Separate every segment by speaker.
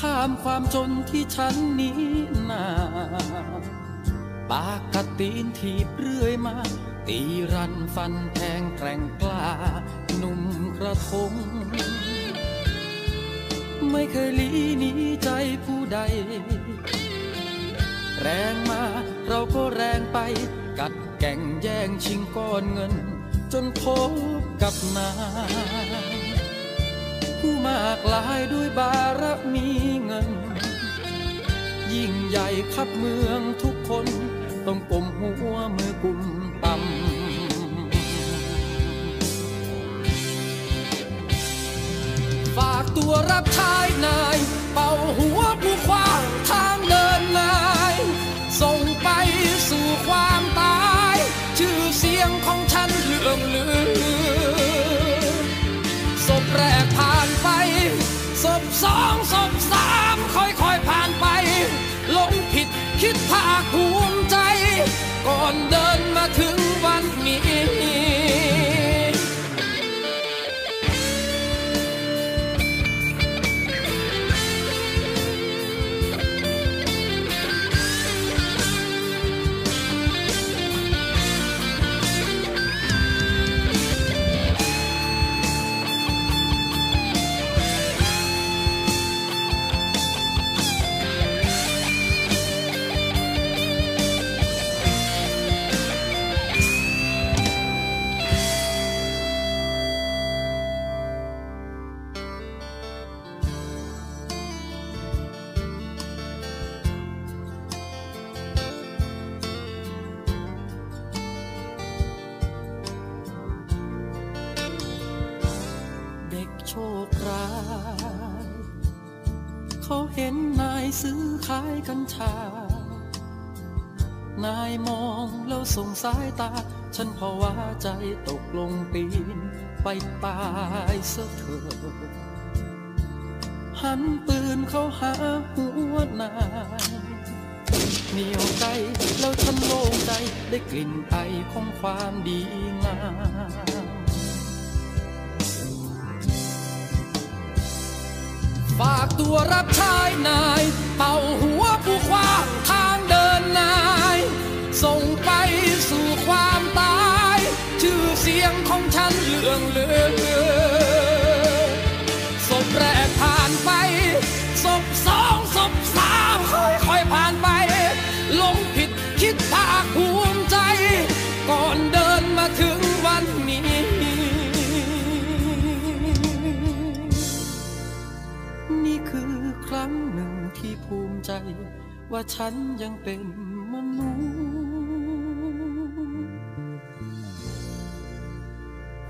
Speaker 1: ข้ามความจนที่ฉันนี้นาปากกระตีนถีบเรื่อยมา ตีรันฟันแทงแกร่งกล้าหนุ่มกระทง ไม่เคยลีหนีใจผู้ใด แรงมาเราก็แรงไป กัดแก่งแย่งชิงก้อนเงิน จนพบกับนายากลายด้วยบารมีเงิน ยิ่งใหญ่ขับเมืองทุกคน ต้องกลมหัวมือกุมต่ำฝากตัวรับใช้นาย เป่าหัวผู้ขวาง ศพสอ เขาเห็นนายซื้อขายกัญชา นายมองแล้วส่งสายตา ฉันภาวะใจตกลงปีน ไปตายเสียเถิดหันปืนเขาหาหัวนายเหนียวใจแล้วฉันโล่งใจได้กลิ่นไอของความดีงาม ตัวรับใช้นาย เป่าหัวผู้ขวางทางเดินนาย ส่งไปสู่ความตาย ชื่อเสียงของฉันเลื่องเลือ ว่าฉันยังเป็นมนุษย์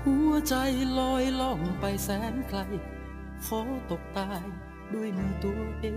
Speaker 1: หัวใจลอยล่องไปแสนไกลขอตกตายด้วยมือตัวเอง